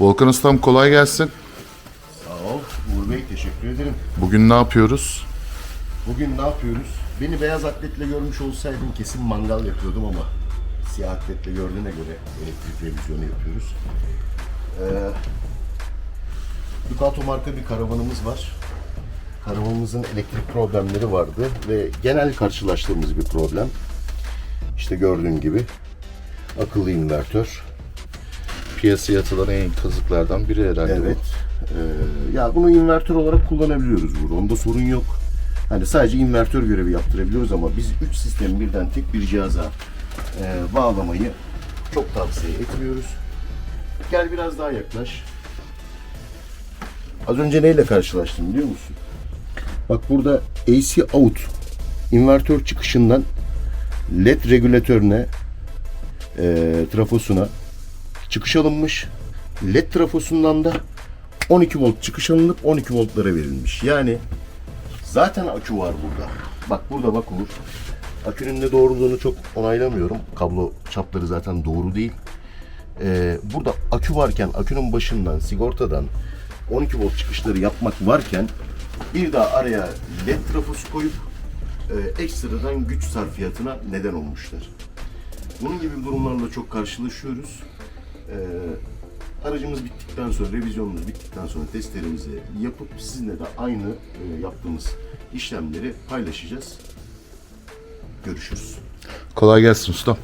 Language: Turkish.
Volkan Ustam kolay gelsin. Sağ ol Uğur Bey teşekkür ederim. Bugün ne yapıyoruz? Bugün ne yapıyoruz? Beni beyaz atletle görmüş olsaydın kesin mangal yapıyordum ama siyah atletle gördüğüne göre elektrik revizyonu yapıyoruz. Ee, Ducato marka bir karavanımız var. Karavanımızın elektrik problemleri vardı ve genel karşılaştığımız bir problem. İşte gördüğün gibi akıllı invertör. Piyasaya atılan en kazıklardan biri herhalde Evet. Ee, ya bunu invertör olarak kullanabiliyoruz burada. Onda sorun yok. Hani sadece invertör görevi yaptırabiliyoruz ama biz 3 sistemi birden tek bir cihaza e, bağlamayı çok tavsiye etmiyoruz. Gel biraz daha yaklaş. Az önce neyle karşılaştım biliyor musun? Bak burada AC out invertör çıkışından led regülatörüne e, trafosuna çıkış alınmış. LED trafosundan da 12 volt çıkış alınıp 12 voltlara verilmiş. Yani zaten akü var burada. Bak burada bak Uğur. Akünün de doğruluğunu çok onaylamıyorum. Kablo çapları zaten doğru değil. Ee, burada akü varken akünün başından sigortadan 12 volt çıkışları yapmak varken bir daha araya led trafosu koyup e, ekstradan güç sarfiyatına neden olmuşlar. Bunun gibi durumlarla çok karşılaşıyoruz. Ee, aracımız bittikten sonra, revizyonumuz bittikten sonra testlerimizi yapıp sizinle de aynı e, yaptığımız işlemleri paylaşacağız. Görüşürüz. Kolay gelsin ustam.